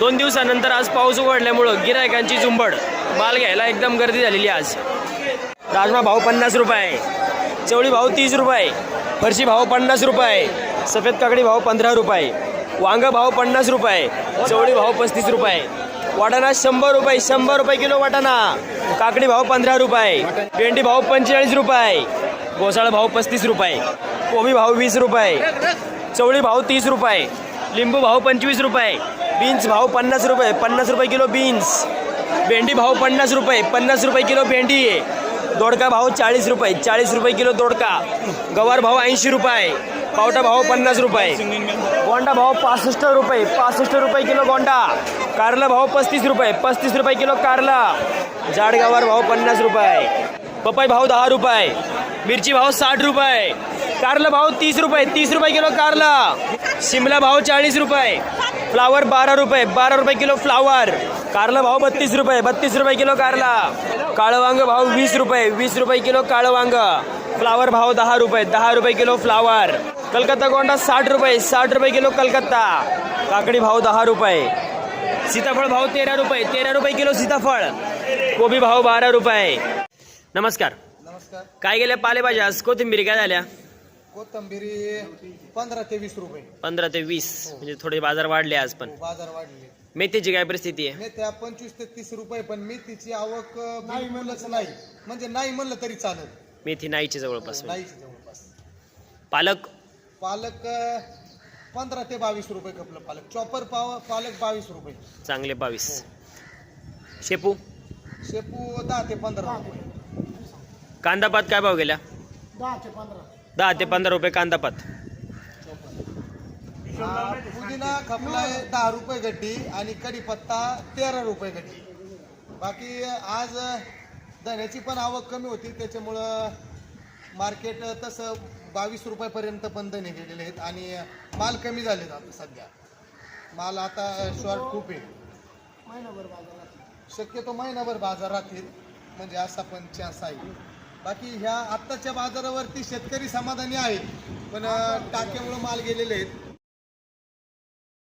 दोन दिवसानंतर आज पाऊस उघडल्यामुळं गिरायकांची झुंबड. माल घ्यायला एकदम गर्दी झालेली आज. राजमा भाव पन्नास रुपये. चवळी भाव तीस रुपये. फरशी भाव पन्नास रुपये. सफेद काकडी भाव पंधरा रुपये. वांग भाव पन्नास रुपये. चवळी भाव पस्तीस रुपये. वाटाणा शंभर रुपये शंभर रुपये किलो वाटाणा. काकडी भाव पंधरा रुपये. भेंडी भाव पंचेचाळीस रुपये. घोसाळ भाव पस्तीस रुपये. कोबी भाव वीस रुपये. चवळी भाव तीस रुपये. लिंबू भाव पंचवीस रुपये. बीन्स भाव पन्नास रुपये पन्नास रुपये किलो बीन्स. भेंडी भाव पन्नास रुपये पन्नास रुपये किलो भेंडी आहे. दोडका भाव चाळीस रुपये चाळीस रुपये किलो दोडका. गवार भाव ऐंशी रुपये, पावटा भाव पन्नास रुपये. गोंडा भाव पासष्ट रुपये पासष्ट रुपये किलो गोंडा. कारला भाव पस्तीस रुपये पस्तीस रुपये किलो कारला. जाड गवार भाव पन्नास रुपये. पपई भाव दहा रुपये. मिरची भाव साठ रुपये. कारला भाव तीस रुपये तीस रुपये किलो कारला. शिमला भाव चाळीस रुपये. फ्लावर बारह रुपये. बारा रुपये किलो फ्लावर कारला भाव बत्तीस रुपये. बत्तीस रुपये किलो कारला. काळं वांग भाव वीस रुपये. वीस रुपये किलो काळं वांग फ्लावर भाव दहा रुपये. दहा रुपये किलो फ्लावर कलकत्ता गोंडा साठ रुपये. साठ रुपये किलो कलकत्ता. काकडी भाव दहा रुपये. सीताफळ भाव तेरा रुपये. तेरा रुपये किलो सीताफळ. कोबी भाव बारा रुपये. नमस्कार. नमस्कार. काय गेल्या पालेभाज्या? कोथिंबीर काय झाल्या? कोथंबिरी पंधरा ते वीस रुपये. पंधरा ते वीस. म्हणजे थोडे बाजार वाढले आज पण. बाजार वाढले. मेथीची काय परिस्थिती आहे? मेथ्या पंचवीस ते तीस रुपये पण मेथीची आवक नाही म्हणलंच नाही. म्हणजे नाही म्हणलं तरी चालत मेथी नाहीची जवळपास जवळपास. पालक? पालक पंधरा ते बावीस रुपये कपलं पालक. चॉपर पाव पालक बावीस रुपये. चांगले बावीस. शेपू? शेपू दहा ते पंधरा रुपये. कांदापात काय भाव गेल्या दहा ते पंधरा. दहा ते पंधरा रुपये कांदापात पुदिना खपलाय दहा रुपये गड्डी आणि कढीपत्ता तेरा रुपये गड्डी. बाकी आज धण्याची पण आवक कमी होती त्याच्यामुळं मार्केट तसं बावीस रुपयापर्यंत पण धने गेलेले आहेत आणि माल कमी झालेत आता सध्या. माल आता शॉर्ट खूप आहे. शक्यतो महिनाभर बाजार राहतील म्हणजे असा पण चान्स आहे. बाकी ह्या आत्ताच्या बाजारावरती शेतकरी समाधानी आहेत. पण टाक्यामुळं माल गेलेले आहेत.